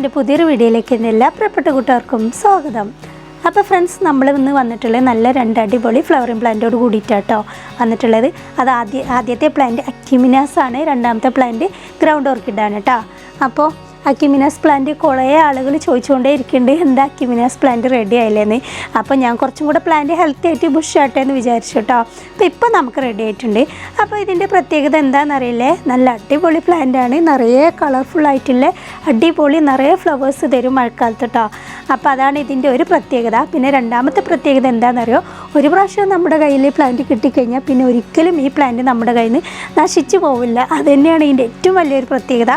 എന്റെ പുതിയൊരു വീഡിയോയിലേക്ക് ഇന്ന് എല്ലാ പ്രിയപ്പെട്ട കൂട്ടുകാർക്കും സ്വാഗതം. അപ്പോൾ ഫ്രണ്ട്സ് നമ്മൾ ഇന്ന് വന്നിട്ടുള്ളത് നല്ല രണ്ട് അടിപൊളി ഫ്ലവറിങ് പ്ലാന്റോട് കൂടിയിട്ടാട്ടോ വന്നിട്ടുള്ളത്. അത് ആദ്യ ആദ്യത്തെ പ്ലാന്റ് അക്യുമിനാസ് ആണ്. രണ്ടാമത്തെ പ്ലാന്റ് ഗ്രൗണ്ട് ഓർക്കിഡാണ് കേട്ടോ അപ്പോൾ അക്യുമിനാസ് പ്ലാന്റ് കുറേ ആളുകൾ ചോദിച്ചുകൊണ്ടേ ഇരിക്കുന്നുണ്ട് എന്താ അക്യുമിനാസ് പ്ലാന്റ് റെഡി ആയില്ലേന്ന്? അപ്പോൾ ഞാൻ കുറച്ചും കൂടെ പ്ലാന്റ് ഹെൽത്തി ആയിട്ട് ബുഷ് ആട്ടെ എന്ന് വിചാരിച്ചു കേട്ടോ അപ്പോൾ ഇപ്പം നമുക്ക് റെഡി ആയിട്ടുണ്ട്. അപ്പോൾ ഇതിന്റെ പ്രത്യേകത എന്താണെന്നറിയില്ലേ നല്ല അടിപൊളി പ്ലാന്റ് ആണ്. നിറയെ കളർഫുൾ ആയിട്ടുള്ള അടിപൊളി നിറയെ ഫ്ലവേഴ്സ് തരും മഴക്കാലത്ത് കേട്ടോ അപ്പോൾ അതാണ് ഇതിന്റെ ഒരു പ്രത്യേകത. പിന്നെ രണ്ടാമത്തെ പ്രത്യേകത എന്താണെന്നറിയോ ഒരു പ്രാവശ്യം നമ്മുടെ കയ്യിൽ പ്ലാന്റ് കിട്ടിക്കഴിഞ്ഞാൽ പിന്നെ ഒരിക്കലും ഈ പ്ലാന്റ് നമ്മുടെ കയ്യിൽ നിന്ന് നശിച്ചു പോവില്ല. അത് തന്നെയാണ് ഇതിന്റെ ഏറ്റവും വലിയൊരു പ്രത്യേകത.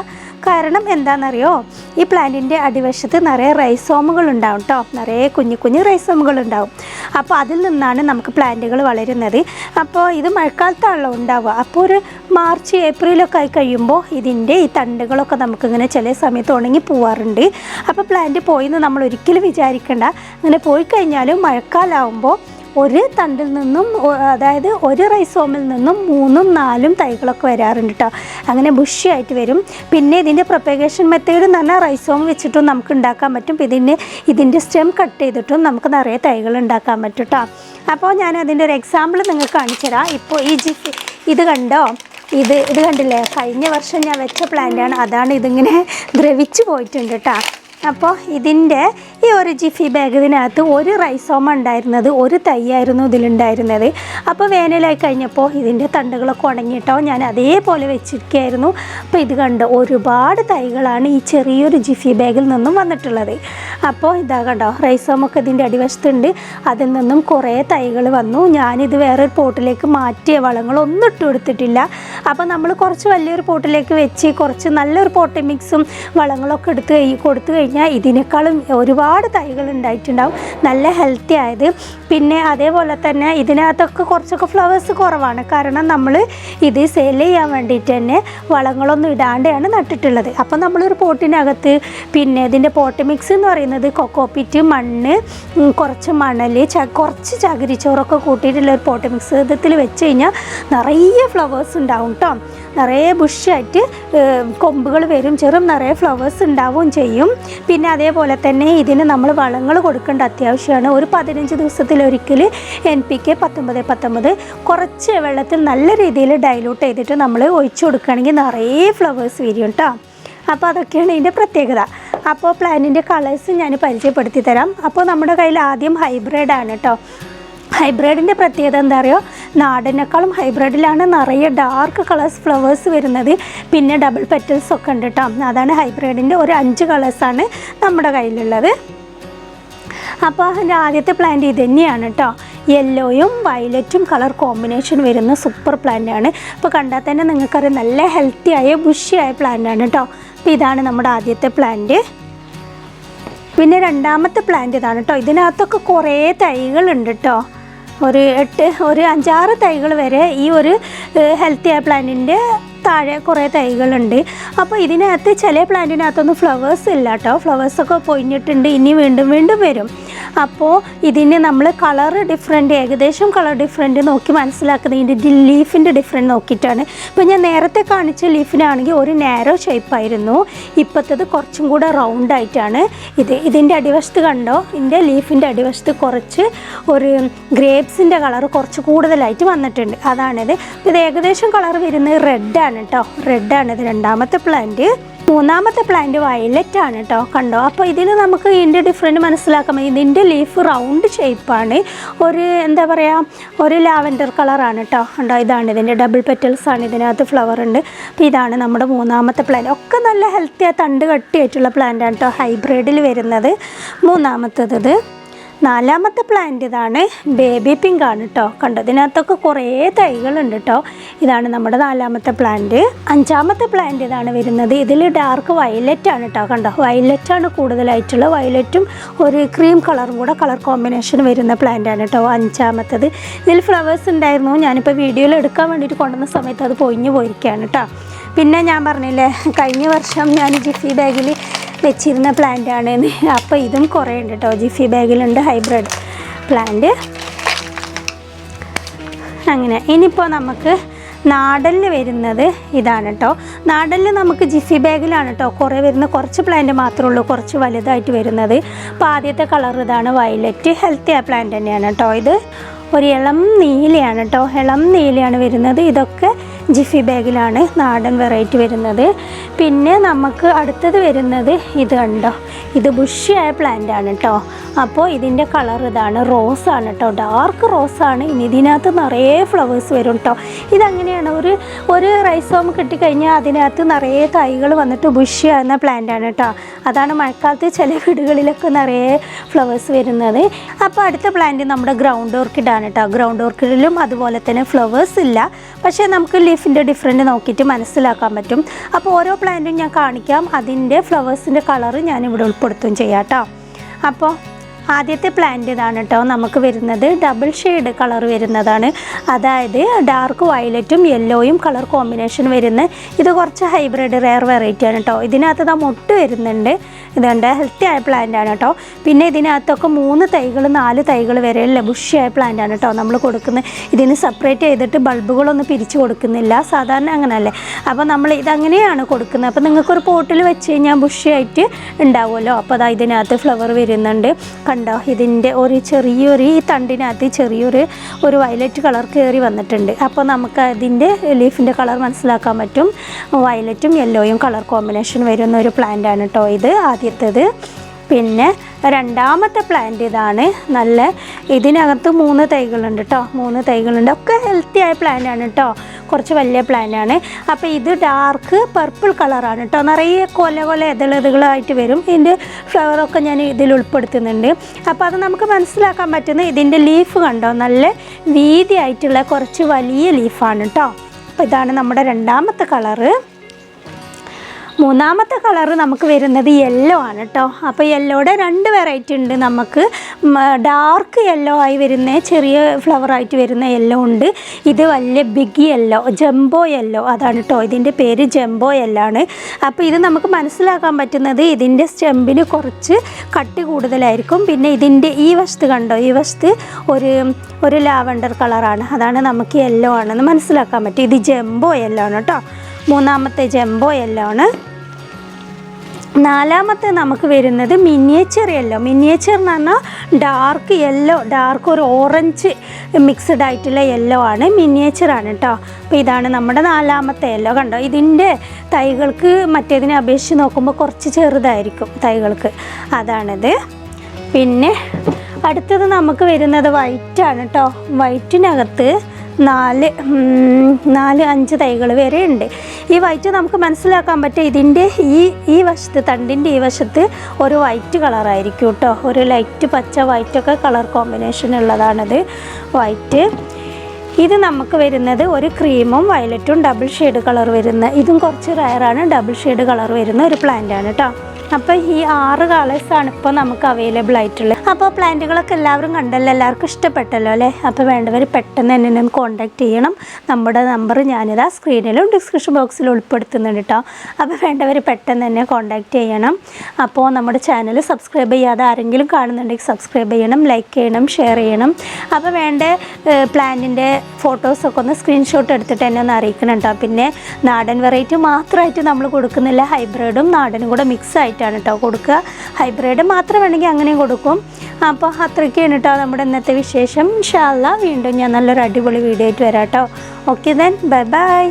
കാരണം എന്താണെന്നറിയോ? ഈ പ്ലാന്റിന്റെ അടിവശത്ത് നിറയെ റൈസോമുകൾ ഉണ്ടാവും കേട്ടോ നിറയെ കുഞ്ഞു കുഞ്ഞു റൈസോമുകൾ ഉണ്ടാവും. അപ്പോൾ അതിൽ നിന്നാണ് നമുക്ക് പ്ലാന്റുകൾ വളരുന്നത്. അപ്പോൾ ഇത് മഴക്കാലത്താണല്ലോ ഉണ്ടാവുക. അപ്പോൾ ഒരു മാർച്ച് ഏപ്രിലൊക്കെ ആയി കഴിയുമ്പോൾ ഇതിന്റെ ഈ തണ്ടുകളൊക്കെ നമുക്കിങ്ങനെ ചില സമയത്ത് ഉണങ്ങി പോവാറുണ്ട്. അപ്പോൾ പ്ലാന്റ് പോയി എന്ന് നമ്മൾ ഒരിക്കലും വിചാരിക്കേണ്ട. അങ്ങനെ പോയി കഴിഞ്ഞാലും മഴക്കാലമാകുമ്പോൾ ഒരു തണ്ടിൽ നിന്നും അതായത് ഒരു റൈസോമിൽ നിന്നും മൂന്നും നാലും തൈകളൊക്കെ വരാറുണ്ട് കേട്ടോ അങ്ങനെ ബുഷിയായിട്ട് വരും. പിന്നെ ഇതിന്റെ പ്രൊപ്പഗേഷൻ മെത്തേഡ് എന്ന് പറഞ്ഞാൽ റൈസോം വെച്ചിട്ടും നമുക്ക് ഉണ്ടാക്കാൻ പറ്റും. ഇതിന്റെ ഇതിന്റെ സ്റ്റെം കട്ട് ചെയ്തിട്ടും നമുക്ക് നിറയെ തൈകൾ ഉണ്ടാക്കാൻ പറ്റും കേട്ടോ അപ്പോൾ ഞാൻ അതിന്റെ ഒരു എക്സാമ്പിൾ നിങ്ങൾക്ക് കാണിച്ചു തരാം. ഇപ്പോൾ ഈ ജിഫ് ഇത് കണ്ടോ? ഇത് ഇത് കണ്ടില്ലേ? കഴിഞ്ഞ വർഷം ഞാൻ വെച്ച പ്ലാന്റാണ് അതാണ് ഇതിങ്ങനെ ദ്രവിച്ചു പോയിട്ടുണ്ട് കേട്ടോ അപ്പോൾ ഇതിന്റെ ഈ ഒരു ജിഫി ബാഗ് ഇതിനകത്ത് ഒരു റൈസോമ ഉണ്ടായിരുന്നത് ഒരു തൈയായിരുന്നു ഇതിലുണ്ടായിരുന്നത്. അപ്പോൾ വേനലായി കഴിഞ്ഞപ്പോൾ ഇതിന്റെ തണ്ടുകളൊക്കെ ഉണങ്ങിയിട്ടോ ഞാൻ അതേപോലെ വെച്ചിരിക്കുകയായിരുന്നു. അപ്പോൾ ഇത് കണ്ട് ഒരുപാട് തൈകളാണ് ഈ ചെറിയൊരു ജിഫി ബാഗിൽ നിന്നും വന്നിട്ടുള്ളത്. അപ്പോൾ ഇതാ കണ്ടോ റൈസോമൊക്കെ ഇതിന്റെ അടിവശത്തുണ്ട്. അതിൽ നിന്നും കുറേ തൈകൾ വന്നു. ഞാനിത് വേറൊരു പോട്ടിലേക്ക് മാറ്റിയ വളങ്ങളൊന്നും ഇട്ട് കൊടുത്തിട്ടില്ല. അപ്പോൾ നമ്മൾ കുറച്ച് വലിയൊരു പോട്ടിലേക്ക് വെച്ച് കുറച്ച് നല്ലൊരു പോട്ടി മിക്സും വളങ്ങളൊക്കെ എടുത്ത് കൊടുത്തു കഴിഞ്ഞാൽ ഇതിനേക്കാളും ഒരുപാട് തൈകൾ ഉണ്ടായിട്ടുണ്ടാവും. നല്ല ഹെൽത്തി ആയത്. പിന്നെ അതേപോലെ തന്നെ ഇതിനകത്തൊക്കെ കുറച്ചൊക്കെ ഫ്ലവേഴ്സ് കുറവാണ്. കാരണം നമ്മൾ ഇത് സെയിൽ ചെയ്യാൻ വേണ്ടിയിട്ട് തന്നെ വളങ്ങളൊന്നും ഇടാണ്ടാണ് നട്ടിട്ടുള്ളത്. അപ്പോൾ നമ്മളൊരു പോട്ടിനകത്ത് പിന്നെ ഇതിന്റെ പോട്ട് മിക്സ് എന്ന് പറയുന്നത് കൊക്കോപ്പിറ്റ് മണ്ണ് കുറച്ച് മണൽ ച കുറച്ച് ചകിരിച്ചോറൊക്കെ കൂട്ടിയിട്ടുള്ള ഒരു പോട്ട് മിക്സ് ഇതിൽ വെച്ച് കഴിഞ്ഞാൽ നിറയെ ഫ്ലവേഴ്സ് ഉണ്ടാവും കേട്ടോ നിറയെ ബുഷായിട്ട് കൊമ്പുകൾ വരും ചെറും നിറയെ ഫ്ലവേഴ്സ് ഉണ്ടാവുകയും ചെയ്യും. പിന്നെ അതേപോലെ തന്നെ ഇതിന് നമ്മൾ വളങ്ങൾ കൊടുക്കേണ്ട അത്യാവശ്യമാണ്. ഒരു പതിനഞ്ച് ദിവസത്തിലൊരിക്കൽ എൻ പി കെ പത്തൊമ്പത് പത്തൊമ്പത് കുറച്ച് വെള്ളത്തിൽ നല്ല രീതിയിൽ ഡൈലൂട്ട് ചെയ്തിട്ട് നമ്മൾ ഒഴിച്ചു കൊടുക്കുകയാണെങ്കിൽ നിറയെ ഫ്ലവേഴ്സ് വരും കേട്ടോ. അപ്പോൾ അതൊക്കെയാണ് ഇതിന്റെ പ്രത്യേകത. അപ്പോൾ പ്ലാന്റിന്റെ കളേഴ്സ് ഞാൻ പരിചയപ്പെടുത്തി തരാം. അപ്പോൾ നമ്മുടെ കയ്യിൽ ആദ്യം ഹൈബ്രിഡ് ആണ് കേട്ടോ. ഹൈബ്രിഡിന്റെ പ്രത്യേകത എന്താ പറയുക നാടിനേക്കാളും ഹൈബ്രിഡിലാണ് നിറയെ ഡാർക്ക് കളേഴ്സ് ഫ്ലവേഴ്സ് വരുന്നത്. പിന്നെ ഡബിൾ പെറ്റൽസ് ഒക്കെ ഉണ്ട് കേട്ടോ അതാണ് ഹൈബ്രിഡിന്റെ ഒരു അഞ്ച് കളേഴ്സാണ് നമ്മുടെ കയ്യിലുള്ളത്. അപ്പോൾ അതിന്റെ ആദ്യത്തെ പ്ലാന്റ് ഇത് തന്നെയാണ് കേട്ടോ യെല്ലോയും വയലറ്റും കളർ കോമ്പിനേഷൻ വരുന്ന സൂപ്പർ പ്ലാന്റ് ആണ്. അപ്പോൾ കണ്ടാൽ തന്നെ നിങ്ങൾക്കൊരു നല്ല ഹെൽത്തി ആയ ബുഷിയായ പ്ലാന്റ് ആണ് കേട്ടോ അപ്പോൾ ഇതാണ് നമ്മുടെ ആദ്യത്തെ പ്ലാന്റ് പിന്നെ രണ്ടാമത്തെ പ്ലാന്റ് ഇതാണ് കേട്ടോ ഇതിനകത്തൊക്കെ കുറേ തൈകളുണ്ട് കേട്ടോ ഒരു എട്ട് ഒരു അഞ്ചാറ് തൈകൾ വരെ ഈ ഒരു ഹെൽത്തി ആയ പ്ലാന്റിന്റെ താഴെ കുറേ തൈകളുണ്ട്. അപ്പോൾ ഇതിനകത്ത് ചില പ്ലാന്റിനകത്തൊന്നും ഫ്ലവേഴ്സ് ഇല്ല കേട്ടോ ഫ്ലവേഴ്സൊക്കെ പൊയിഞ്ഞിട്ടുണ്ട് ഇനി വീണ്ടും വീണ്ടും വരും. അപ്പോൾ ഇതിന് നമ്മൾ കളർ ഡിഫറെന്റ് ഏകദേശം കളർ ഡിഫറെന്റ് നോക്കി മനസ്സിലാക്കുന്നത് ഇതിന്റെ ലീഫിന്റെ ഡിഫറെന്റ് നോക്കിയിട്ടാണ്. ഇപ്പോൾ ഞാൻ നേരത്തെ കാണിച്ച ലീഫിനാണെങ്കിൽ ഒരു നാരോ ഷേപ്പായിരുന്നു ഇപ്പോഴത്തത് കുറച്ചും കൂടെ റൗണ്ട് ആയിട്ടാണ്. ഇത് ഇതിന്റെ അടിവശത്ത് കണ്ടോ? ഇതിന്റെ ലീഫിന്റെ അടിവശത്ത് കുറച്ച് ഒരു ഗ്രേപ്സിന്റെ കളർ കുറച്ച് കൂടുതലായിട്ട് വന്നിട്ടുണ്ട്. അതാണിത്. ഇത് ഏകദേശം കളർ വരുന്നത് റെഡാണ് കേട്ടോ റെഡാണ് ഇത് രണ്ടാമത്തെ പ്ലാന്റ് മൂന്നാമത്തെ പ്ലാന്റ് വയലറ്റ് ആണ് കേട്ടോ കണ്ടോ? അപ്പോൾ ഇതിന് നമുക്ക് ഇതിന്റെ ഡിഫറെന്റ് മനസ്സിലാക്കാം. ഇതിന്റെ ലീഫ് റൗണ്ട് ഷേപ്പാണ് ഒരു എന്താ പറയുക ഒരു ലാവൻഡർ കളറാണ് കേട്ടോ കണ്ടോ? ഇതാണ് ഇതിന്റെ ഡബിൾ പെറ്റൽസ് ആണ്. ഇതിനകത്ത് ഫ്ലവർ ഉണ്ട്. അപ്പോൾ ഇതാണ് നമ്മുടെ മൂന്നാമത്തെ പ്ലാന്റ് ഒക്കെ നല്ല ഹെൽത്തി ആ തണ്ട് കട്ടിയായിട്ടുള്ള പ്ലാന്റാണ് കേട്ടോ ഹൈബ്രിഡിൽ വരുന്നത്. മൂന്നാമത്തത് നാലാമത്തെ പ്ലാന്റ് ഇതാണ് ബേബി പിങ്ക് ആണ് കേട്ടോ കണ്ടോ ഇതിനകത്തൊക്കെ കുറേ തൈകളുണ്ട് കേട്ടോ ഇതാണ് നമ്മുടെ നാലാമത്തെ പ്ലാന്റ് അഞ്ചാമത്തെ പ്ലാന്റ് ഇതാണ് വരുന്നത്. ഇതിൽ ഡാർക്ക് വയലറ്റ് ആണ് കേട്ടോ കണ്ടോ വയലറ്റ് ആണ് കൂടുതലായിട്ടുള്ള. വയലറ്റും ഒരു ക്രീം കളറും കൂടെ കളർ കോമ്പിനേഷൻ വരുന്ന പ്ലാന്റ് ആണ് കേട്ടോ അഞ്ചാമത്തത്. ഇതിൽ ഫ്ലവേഴ്സ് ഉണ്ടായിരുന്നു. ഞാനിപ്പോൾ വീഡിയോയിൽ എടുക്കാൻ വേണ്ടിയിട്ട് കൊണ്ടുവന്ന സമയത്ത് അത് പൊയിഞ്ഞു പോയിരിക്കുകയാണ് കേട്ടോ പിന്നെ ഞാൻ പറഞ്ഞില്ലേ കഴിഞ്ഞ വർഷം ഞാൻ ജിഫി ബാഗിൽ വെച്ചിരുന്ന പ്ലാന്റ് ആണ് അപ്പോൾ ഇതും കുറേ ഉണ്ട് കേട്ടോ ജിഫി ബാഗിലുണ്ട് ഹൈബ്രിഡ് പ്ലാന്റ് അങ്ങനെ ഇനിയിപ്പോൾ നമുക്ക് നാടനിൽ വരുന്നത് ഇതാണ് കേട്ടോ നാടനിൽ നമുക്ക് ജിഫി ബാഗിലാണ് കേട്ടോ കുറേ വരുന്ന കുറച്ച് പ്ലാന്റ് മാത്രമേ ഉള്ളൂ കുറച്ച് വലുതായിട്ട് വരുന്നത്. അപ്പോൾ ആദ്യത്തെ കളർ ഇതാണ് വയലറ്റ് ഹെൽത്തി ആ പ്ലാന്റ് തന്നെയാണ് കേട്ടോ ഇത് ഒരു ഇളം നീലയാണ് കേട്ടോ ഇളം നീലയാണ് വരുന്നത്. ഇതൊക്കെ ജിഫി ബാഗിലാണ് നാടൻ വെറൈറ്റി വരുന്നത്. പിന്നെ നമുക്ക് അടുത്തത് വരുന്നത് ഇത് കണ്ടോ? ഇത് ബുഷിയായ പ്ലാന്റ് ആണ് കേട്ടോ അപ്പോൾ ഇതിന്റെ കളർ ഇതാണ് റോസ് ആണ് കേട്ടോ ഡാർക്ക് റോസ് ആണ്. ഇനി ഇതിനകത്ത് നിറയെ ഫ്ലവേഴ്സ് വരും കേട്ടോ ഇതങ്ങനെയാണ്. ഒരു ഒരു റൈസോം കിട്ടിക്കഴിഞ്ഞാൽ അതിനകത്ത് നിറയെ തൈകൾ വന്നിട്ട് ബുഷി ആകുന്ന പ്ലാന്റ് ആണ് കേട്ടോ അതാണ് മഴക്കാലത്ത് ചില വീടുകളിലൊക്കെ നിറയെ ഫ്ലവേഴ്സ് വരുന്നത്. അപ്പോൾ അടുത്ത പ്ലാന്റ് നമ്മുടെ ഗ്രൗണ്ട് ഓർക്കിഡാണ് കേട്ടോ ഗ്രൗണ്ട് ഓർക്കിഡിലും അതുപോലെ തന്നെ ഫ്ലവേഴ്സ് ഇല്ല. പക്ഷേ നമുക്ക് ലീഫിന്റെ ഡിഫറെന്റ് നോക്കിയിട്ട് മനസ്സിലാക്കാൻ പറ്റും. അപ്പോൾ ഓരോ പ്ലാന്റും ഞാൻ കാണിക്കാം. അതിന്റെ ഫ്ലവേഴ്സിന്റെ കളറ് ഞാനിവിടെ ഉൾപ്പെടുത്തുകയും ചെയ്യാം കേട്ടോ. അപ്പോൾ ആദ്യത്തെ പ്ലാന്റ് ഇതാണ് കേട്ടോ നമുക്ക് വരുന്നത്. ഡബിൾ ഷെയ്ഡ് കളർ വരുന്നതാണ്. അതായത് ഡാർക്ക് വയലറ്റും യെല്ലോയും കളർ കോമ്പിനേഷൻ വരുന്ന ഇത് കുറച്ച് ഹൈബ്രിഡ് റെയർ വെറൈറ്റി ആണ് കേട്ടോ ഇതിനകത്ത് നാം മൊട്ട് വരുന്നുണ്ട്. ഇതുണ്ട് ഹെൽത്തി ആയ പ്ലാന്റ് ആണ് കേട്ടോ പിന്നെ ഇതിനകത്തൊക്കെ മൂന്ന് തൈകൾ നാല് തൈകൾ വരെ ബുഷിയായ പ്ലാന്റ് ആണ് കേട്ടോ നമ്മൾ കൊടുക്കുന്നത് ഇതിന് സെപ്പറേറ്റ് ചെയ്തിട്ട് ബൾബുകളൊന്നും പിരിച്ചു കൊടുക്കുന്നില്ല. സാധാരണ അങ്ങനെയല്ലേ അപ്പോൾ നമ്മൾ ഇതങ്ങനെയാണ് കൊടുക്കുന്നത് അപ്പോൾ നിങ്ങൾക്കൊരു പോട്ടിൽ വെച്ച് കഴിഞ്ഞാൽ ബുഷിയായിട്ട് ഉണ്ടാവുമല്ലോ. അപ്പോൾ അതാ ഇതിനകത്ത് ഫ്ലവർ വരുന്നുണ്ട്. കണ്ടോ? ഇതിന്റെ ഒരു ചെറിയൊരു ഈ തണ്ടിനകത്ത് ചെറിയൊരു ഒരു വയലറ്റ് കളർ കയറി വന്നിട്ടുണ്ട്. അപ്പോൾ നമുക്ക് അതിന്റെ ലീഫിന്റെ കളർ മനസ്സിലാക്കാൻ പറ്റും. വയലറ്റും യെല്ലോയും കളർ കോമ്പിനേഷൻ വരുന്ന ഒരു പ്ലാന്റ് ആണ് കേട്ടോ ഇത് ആദ്യത്തേത്. പിന്നെ രണ്ടാമത്തെ പ്ലാന്റ് ഇതാണ്. നല്ല ഇതിനകത്ത് മൂന്ന് തൈകളുണ്ട് കേട്ടോ മൂന്ന് തൈകളുണ്ട്. ഒക്കെ ഹെൽത്തി ആയ പ്ലാന്റ് ആണ് കേട്ടോ കുറച്ച് വലിയ പ്ലാന്റ് ആണ്. അപ്പോൾ ഇത് ഡാർക്ക് പർപ്പിൾ കളറാണ് കേട്ടോ നിറയെ കൊല കൊല ഇതളിതകളായിട്ട് വരും. ഇതിന്റെ ഫ്ലവറൊക്കെ ഞാൻ ഇതിൽ ഉൾപ്പെടുത്തുന്നുണ്ട്. അപ്പോൾ അത് നമുക്ക് മനസ്സിലാക്കാൻ പറ്റുന്ന ഇതിന്റെ ലീഫ് കണ്ടോ? നല്ല വീതിയായിട്ടുള്ള കുറച്ച് വലിയ ലീഫാണ് കേട്ടോ അപ്പോൾ ഇതാണ് നമ്മുടെ രണ്ടാമത്തെ കളറ് മൂന്നാമത്തെ കളർ നമുക്ക് വരുന്നത് യെല്ലോ ആണ് കേട്ടോ അപ്പോൾ യെല്ലോയുടെ രണ്ട് വെറൈറ്റി ഉണ്ട് നമുക്ക്. ഡാർക്ക് യെല്ലോ ആയി വരുന്ന ചെറിയ ഫ്ലവറായിട്ട് വരുന്ന യെല്ലോ ഉണ്ട്. ഇത് വലിയ ബിഗ് യെല്ലോ ജംബോ യെല്ലോ അതാണ് കേട്ടോ ഇതിന്റെ പേര് ജംബോ യെല്ലോ ആണ്. അപ്പോൾ ഇത് നമുക്ക് മനസ്സിലാക്കാൻ പറ്റുന്നത് ഇതിന്റെ സ്റ്റെമ്പിന് കുറച്ച് കട്ടി കൂടുതലായിരിക്കും. പിന്നെ ഇതിന്റെ ഈ വശത്ത് കണ്ടോ? ഈ വശത്ത് ഒരു ഒരു ലാവണ്ടർ കളറാണ് അതാണ് നമുക്ക് യെല്ലോ ആണെന്ന് മനസ്സിലാക്കാൻ പറ്റും. ഇത് ജംബോ യെല്ലോ ആണ് കേട്ടോ മൂന്നാമത്തെ ജംബോ യെല്ലോ ആണ്. നാലാമത്തെ നമുക്ക് വരുന്നത് മിനിയേച്ചർ യെല്ലോ മിനിയേച്ചർ എന്ന് പറഞ്ഞാൽ ഡാർക്ക് യെല്ലോ ഡാർക്ക് ഒരു ഓറഞ്ച് മിക്സ്ഡ് ആയിട്ടുള്ള യെല്ലോ ആണ്. മിനിയേച്ചർ ആണ് കേട്ടോ അപ്പോൾ ഇതാണ് നമ്മുടെ നാലാമത്തെ യെല്ലോ കണ്ടോ? ഇതിന്റെ തൈകൾക്ക് മറ്റേതിനെ അപേക്ഷിച്ച് നോക്കുമ്പോൾ കുറച്ച് ചെറുതായിരിക്കും തൈകൾക്ക്. അതാണിത്. പിന്നെ അടുത്തത് നമുക്ക് വരുന്നത് വൈറ്റാണ് കേട്ടോ വൈറ്റിനകത്ത് നാല് നാല് അഞ്ച് തൈകൾ വരെ ഉണ്ട്. ഈ വൈറ്റ് നമുക്ക് മനസ്സിലാക്കാൻ പറ്റും ഇതിന്റെ ഈ ഈ വശത്ത് തണ്ടിന്റെ ഈ വശത്ത് ഒരു വൈറ്റ് കളറായിരിക്കും കേട്ടോ. ഒരു ലൈറ്റ് പച്ച വൈറ്റൊക്കെ കളർ കോമ്പിനേഷൻ ഉള്ളതാണത് വൈറ്റ്. ഇത് നമുക്ക് വരുന്നത് ഒരു ക്രീമും വയലറ്റും ഡബിൾ ഷെയ്ഡ് കളർ വരുന്ന ഇതും കുറച്ച് റയറാണ് ഡബിൾ ഷെയ്ഡ് കളർ വരുന്ന ഒരു പ്ലാന്റ് ആണ് കേട്ടോ. അപ്പോൾ ഈ ആറ് കളേഴ്സാണ് ഇപ്പോൾ നമുക്ക് അവൈലബിൾ ആയിട്ടുള്ളത്. അപ്പോൾ പ്ലാന്റുകളൊക്കെ എല്ലാവരും കണ്ടല്ലോ എല്ലാവർക്കും ഇഷ്ടപ്പെട്ടല്ലോ അല്ലേ? അപ്പോൾ വേണ്ടവർ പെട്ടെന്ന് തന്നെ ഒന്ന് കോൺടാക്ട് ചെയ്യണം. നമ്മുടെ നമ്പർ ഞാനിതാ സ്ക്രീനിലും ഡിസ്ക്രിപ്ഷൻ ബോക്സിലും ഉൾപ്പെടുത്തുന്നുണ്ട് കേട്ടോ അപ്പോൾ വേണ്ടവർ പെട്ടെന്ന് തന്നെ കോൺടാക്ട് ചെയ്യണം. അപ്പോൾ നമ്മുടെ ചാനൽ സബ്സ്ക്രൈബ് ചെയ്യാതെ ആരെങ്കിലും കാണുന്നുണ്ടെങ്കിൽ സബ്സ്ക്രൈബ് ചെയ്യണം ലൈക്ക് ചെയ്യണം ഷെയർ ചെയ്യണം. അപ്പോൾ വേണ്ട പ്ലാന്റിന്റെ ഫോട്ടോസൊക്കെ ഒന്ന് സ്ക്രീൻഷോട്ട് എടുത്തിട്ട് എന്നെ ഒന്ന് അറിയിക്കണം കേട്ടോ പിന്നെ നാടൻ വെറൈറ്റി മാത്രമായിട്ട് നമ്മൾ കൊടുക്കുന്നില്ല. ഹൈബ്രിഡും നാടനും കൂടെ മിക്സ് ആയിട്ടാണ് കേട്ടോ കൊടുക്കുക. ഹൈബ്രിഡ് മാത്രം വേണമെങ്കിൽ അങ്ങനെയും കൊടുക്കും. അപ്പോൾ അത്രയ്ക്കാണ് കേട്ടോ നമ്മുടെ ഇന്നത്തെ വിശേഷം. ഇൻഷാല്ല വീണ്ടും ഞാൻ നല്ലൊരു അടിപൊളി വീഡിയോ ആയിട്ട് വരാം കേട്ടോ ഓക്കെ ദെൻ ബൈ ബൈ